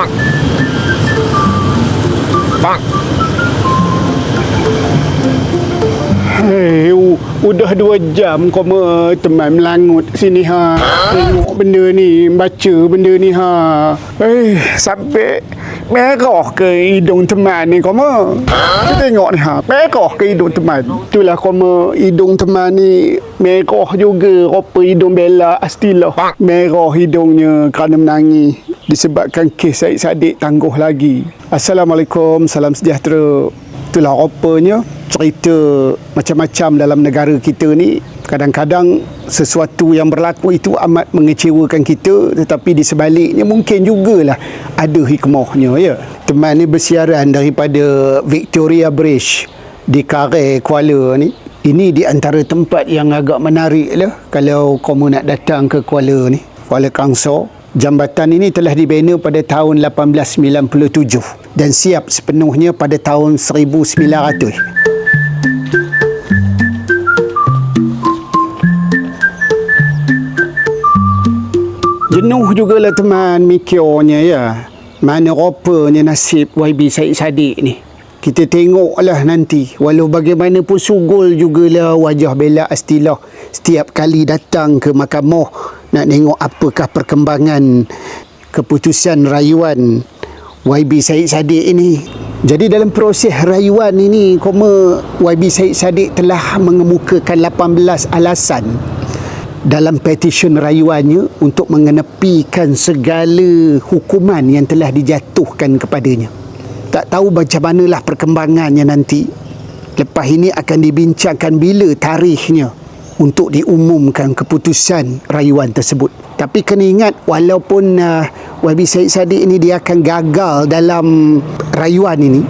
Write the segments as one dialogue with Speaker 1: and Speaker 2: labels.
Speaker 1: Bonk. Bonk. Hei, udah dua jam kau me, teman melangut sini ha. Tengok benda ni, baca benda ni ha. Hei, sampai merah ke hidung teman ni kau me. Kita tengok ni ha, merah ke hidung teman. Itulah kau me, hidung teman ni merah juga. Kau hidung bela, astilah. Merah hidungnya kerana menangis disebabkan kes Syed Saddiq tangguh lagi. Assalamualaikum, salam sejahtera. Itulah rupanya cerita macam-macam dalam negara kita ni kadang-kadang sesuatu yang berlaku itu amat mengecewakan kita tetapi di sebaliknya mungkin jugalah ada hikmahnya ya. Teman ni bersiaran daripada Victoria Bridge di Kare Kuala ni. Ini di antara tempat yang agak menarik lah kalau kamu nak datang ke Kuala ni. Kuala Kangsar. Jambatan ini telah dibina pada tahun 1897 dan siap sepenuhnya pada tahun 1900. Jenuh jugalah teman mikirnya ya. Mana rupanya nasib YB Syed Saddiq ni. Kita tengoklah nanti. Walau bagaimanapun sugul jugalah wajah Bella Astilah. Setiap kali datang ke mahkamah nak tengok apakah perkembangan keputusan rayuan YB Syed Saddiq ini. Jadi dalam proses rayuan ini, koma YB Syed Saddiq telah mengemukakan 18 alasan dalam petisyen rayuannya untuk mengenepikan segala hukuman yang telah dijatuhkan kepadanya. Tak tahu macam manalah perkembangannya nanti. Lepas ini akan dibincangkan bila tarikhnya untuk diumumkan keputusan rayuan tersebut. Tapi kena ingat walaupun uh, YB Syed Saddiq ini dia akan gagal dalam rayuan ini,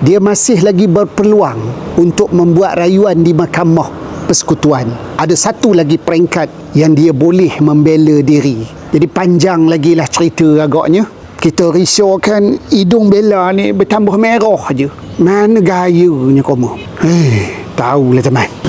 Speaker 1: dia masih lagi berpeluang untuk membuat rayuan di mahkamah persekutuan. Ada satu lagi peringkat yang dia boleh membela diri. Jadi panjang lagi lah cerita agaknya. Kita risaukan hidung Bella ni bertambah merah je. Mana gayanya kamu? Eh, tahulah teman.